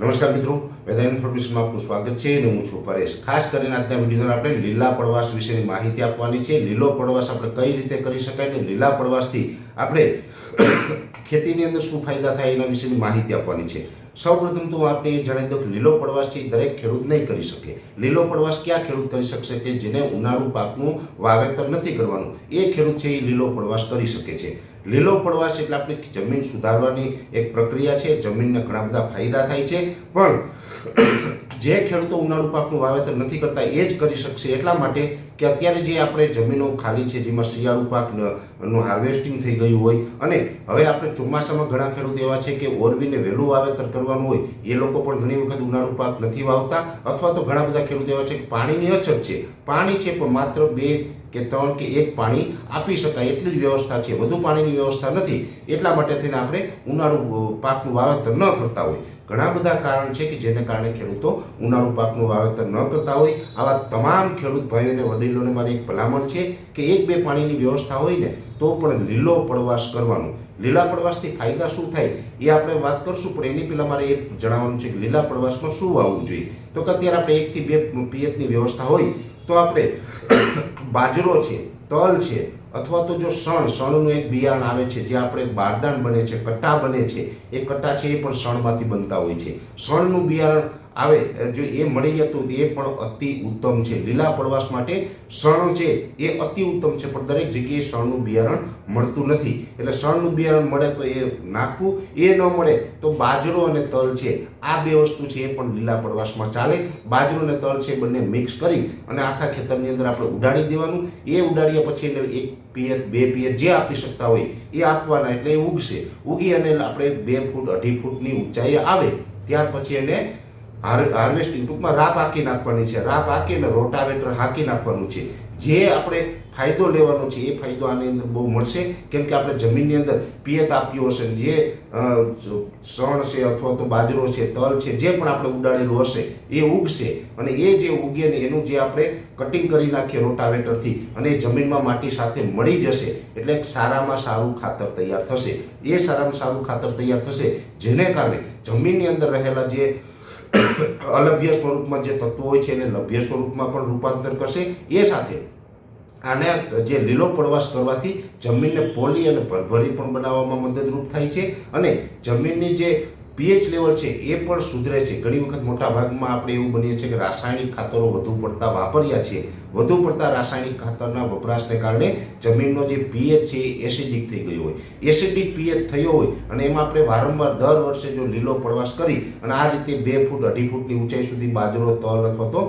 નમસ્કાર મિત્રો, વેધર ઇન્ફોર્મેશનમાં આપનું સ્વાગત છે અને હું છું પરેશ. ખાસ કરીને આજના વિડીયોમાં આપણે લીલા પડવાશ વિશેની માહિતી આપવાની છે. લીલો પડવાશ આપણે કઈ રીતે કરી શકાય અને લીલા પડવાશથી આપણે ખેતીની અંદર શું ફાયદા થાય એના વિશેની માહિતી આપવાની છે. સૌપ્રથમ તો આપણે જણાવી દઉં કે લીલો પડવાશથી દરેક ખેડૂત નહીં કરી શકે. લીલો પડવાશ ક્યાં ખેડૂત કરી શકશે કે જેને ઉનાળુ પાકનું વાવેતર નથી કરવાનું? એ ખેડૂત છે એ લીલો પડવાશ કરી શકે છે. લીલો પડવાશ એટલે આપણી જમીન સુધારવાની એક પ્રક્રિયા છે. જમીનને ઘણા બધા ફાયદા થાય છે. પણ જે ખેડૂતો ઉનાળુ પાકનું વાવેતર નથી કરતા એ જ કરી શકશે એટલા માટે કે અત્યારે જે આપણે જમીનો ખાલી છે, જેમાં શિયાળુ પાકનું હાર્વેસ્ટિંગ થઈ ગયું હોય અને હવે આપણે ચોમાસામાં ઘણા ખેડૂત એવા છે કે ઓરવીને વહેલું વાવેતર કરવાનું હોય, એ લોકો પણ ઘણી વખત ઉનાળુ પાક નથી વાવતા. અથવા તો ઘણા બધા ખેડૂત એવા છે કે પાણીની અછત છે. પાણી છે પણ માત્ર બે કે ત્રણ કે એક પાણી આપી શકાય એટલી જ વ્યવસ્થા છે. વધુ પાણીની વ્યવસ્થા નથી. એટલા માટે થઈને આપણે ઉનાળુ પાકનું વાવેતર ન કરતા હોય. ઘણા બધા કારણ છે કે જેને કારણે ખેડૂતો ઉનાળુ પાકનું વાવેતર ન કરતા હોય. આવા તમામ ખેડૂત ભાઈઓને વડીલોને મારી એક ભલામણ છે કે એક બે પાણીની વ્યવસ્થા હોય ને તો પણ લીલો પડવાશ કરવાનો. લીલા પડવાશથી ફાયદા શું થાય એ આપણે વાત કરશું, પણ એની પહેલાં મારે એક જણાવવાનું છે કે લીલા પડવાશમાં શું વાવવું જોઈએ? તો કે અત્યારે આપણે એકથી બે પિયતની વ્યવસ્થા હોય તો આપણે બાજરો છે, તલ છે અથવા તો જો શણ, શણનું એક બિયારણ આવે છે, જે આપણે બારદાન બને છે કટ્ટા બને છે, એ કટ્ટા છે એ પણ શણમાંથી બનતા હોય છે. શણનું બિયારણ આવે જો એ મળી જતું એ પણ અતિ ઉત્તમ છે. લીલા પડવાશ માટે શણ છે એ અતિ ઉત્તમ છે, પણ દરેક જગ્યાએ શણનું બિયારણ મળતું નથી. એટલે શણનું બિયારણ મળે તો એ નાખવું. એ ન મળે તો બાજરો અને તલ છે, આ બે વસ્તુ છે એ પણ લીલા પ્રવાસમાં ચાલે. બાજરો અને તલ છે બંને મિક્સ કરી અને આખા ખેતરની અંદર આપણે ઉડાડી દેવાનું. એ ઉડાડ્યા પછી એને એક પિયત, બે પિયત જે આપી શકતા હોય એ આપવાના, એટલે એ ઉગશે. ઉગી અને આપણે બે ફૂટ, અઢી ફૂટની ઊંચાઈએ આવે, ત્યાર પછી એને હાર, હાર્વેસ્ટિંગ ટૂંકમાં રાપ હાંકી નાખવાની છે. રાપ હાંકીને રોટાવેટર હાંકી નાખવાનું છે. જે આપણે ફાયદો લેવાનો છે, એ ફાયદો આની અંદર બહુ મળશે. કેમ કે આપણે જમીનની અંદર પિયત આપ્યું હશે જે શણ છે અથવા તો બાજરો છે, તલ છે, જે પણ આપણે ઉડાડેલું હશે, એ ઉગશે. અને એ જે ઉગે ને એનું જે આપણે કટિંગ કરી નાખીએ રોટાવેટરથી અને જમીનમાં માટી સાથે મળી જશે. એટલે સારામાં સારું ખાતર તૈયાર થશે. એ સારામાં સારું ખાતર તૈયાર થશે, જેને કારણે જમીનની અંદર રહેલા જે અલભ્ય સ્વરૂપમાં જે તત્વો હોય છે, એને લભ્ય સ્વરૂપમાં પણ રૂપાંતર કરશે. એ સાથે આને જે લીલો પડવાશ કરવાથી જમીનને પોલી અને ભરભરી પણ બનાવવામાં મદદરૂપ થાય છે અને જમીનની જે પીએચ લેવલ છે એ પણ સુધરે છે. ઘણી વખત મોટા ભાગમાં આપણે એવું બનીએ છીએ કે રાસાયણિક ખાતરો વધુ પડતા વાપર્યા છીએ. વધુ પડતા રાસાયણિક ખાતરના વપરાશને કારણે જમીનનો જે પીએચ છે એ એસિડિક થઈ ગયો હોય. એસિડિક પીએચ થયો હોય અને એમાં આપણે વારંવાર દર વર્ષે જો લીલો પડવાશ કરી અને આ રીતે બે ફૂટ, અઢી ફૂટની ઊંચાઈ સુધી બાજરો, તલ અથવા તો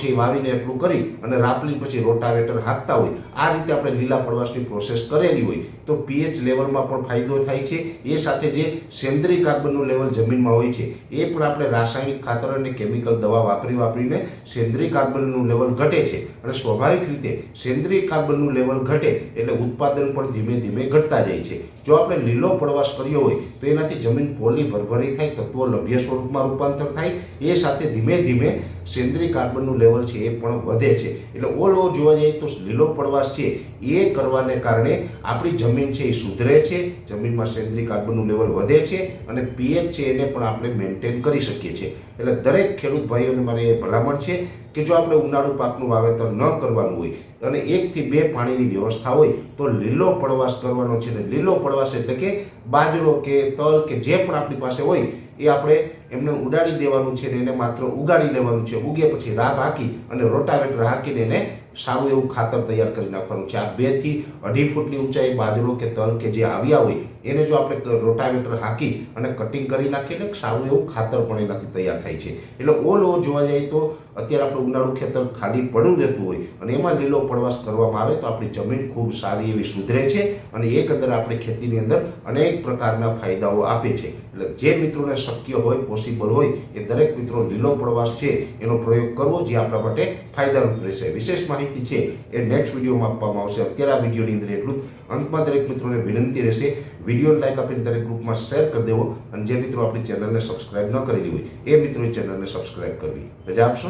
છે વાવીને એટલું કરી અને રાપલી પછી રોટાવેટર હાંકતા હોય. આ રીતે આપણે લીલા પડવાશની પ્રોસેસ કરેલી હોય તો પીએચ લેવલમાં પણ ફાયદો થાય છે. એ સાથે જે સેન્દ્રિય કાર્બનનું લેવલ જમીનમાં હોય છે, એ પણ આપણે રાસાયણિક ખાતર અને કેમિકલ દવા વાપરી વાપરીને સેન્દ્રિય કાર્બનનું લેવલ ઘટે છે. અને સ્વાભાવિક રીતે સેન્દ્રિય કાર્બનનું લેવલ ઘટે એટલે ઉત્પાદન પણ ધીમે ધીમે ઘટતા જાય છે. જો આપણે લીલો પડવાશ કર્યો હોય, તો એનાથી જમીન પોલી ભરભરી થાય, તત્વો લભ્ય સ્વરૂપમાં રૂપાંતર થાય, એ સાથે ધીમે ધીમે સેન્દ્રિય કાર્બનનું લેવલ છે એ પણ વધે છે. એટલે ઓલ ઓવર જોવા જઈએ તો લીલો પડવાશ છે એ કરવાને કારણે આપણી જમીન છે એ સુધરે છે, જમીનમાં સેન્દ્રિય કાર્બનનું લેવલ વધે છે અને પીએચ છે એને પણ આપણે મેન્ટેન કરી શકીએ છીએ. એટલે દરેક ખેડૂત ભાઈઓને મારે એ ભલામણ છે કે જો આપણે ઉનાળુ પાકનું વાવેતર ન કરવાનું હોય અને એકથી બે પાણીની વ્યવસ્થા હોય તો લીલો પડવાશ કરવાનો છે ને લીલો પડવાશ એટલે કે બાજરો કે તલ કે જે પણ આપણી પાસે હોય એ આપણે એમને ઉડાડી દેવાનું છે ને એને માત્ર ઉગાડી લેવાનું છે. ઉગે પછી રાબ હાકી અને રોટાવેટર હાકીને એને સારું એવું ખાતર તૈયાર કરી નાખવાનું છે. આ બેથી અઢી ફૂટની ઊંચાઈ બાજરો કે તલ કે જે આવ્યા હોય, એને જો આપણે રોટાવેટર હાકી અને કટિંગ કરી નાખીએ ને સારું એવું ખાતર પણ એનાથી તૈયાર થાય છે. એટલે ઓલ ઓવર જોવા જઈએ તો અત્યારે આપણે ઉનાળું ખેતર ખાલી પડું રહેતું હોય અને એમાં લીલો પડવાશ કરવામાં આવે તો આપણી જમીન ખૂબ સારી એવી સુધરે છે અને એક અંદર આપણી ખેતીની અંદર અનેક પ્રકારના ફાયદાઓ આપે છે. એટલે જે મિત્રોને શક્ય હોય પોસિબલ હોય, એ દરેક મિત્રો લીલો પ્રવાસ છે, એનો પ્રયોગ કરવો જે આપણા માટે ફાયદારૂપ રહેશે. વિશેષ માહિતી છે, એ નેક્સ્ટ વિડીયોમાં આપવામાં આવશે. અત્યારે આ વિડીયોની અંદર એટલું અંતમાં દરેક મિત્રોને વિનંતી રહેશે વીડિયો લાઈક આપીને દરેક ગ્રુપમાં શેર કરી દેવો અને જે મિત્રો આપણી ચેનલને સબસ્ક્રાઇબ ન કરેલી હોય, એ મિત્રોએ ચેનલને સબસ્ક્રાઇબ કરવી. રજા આપશો?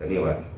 ધન્યવાદ.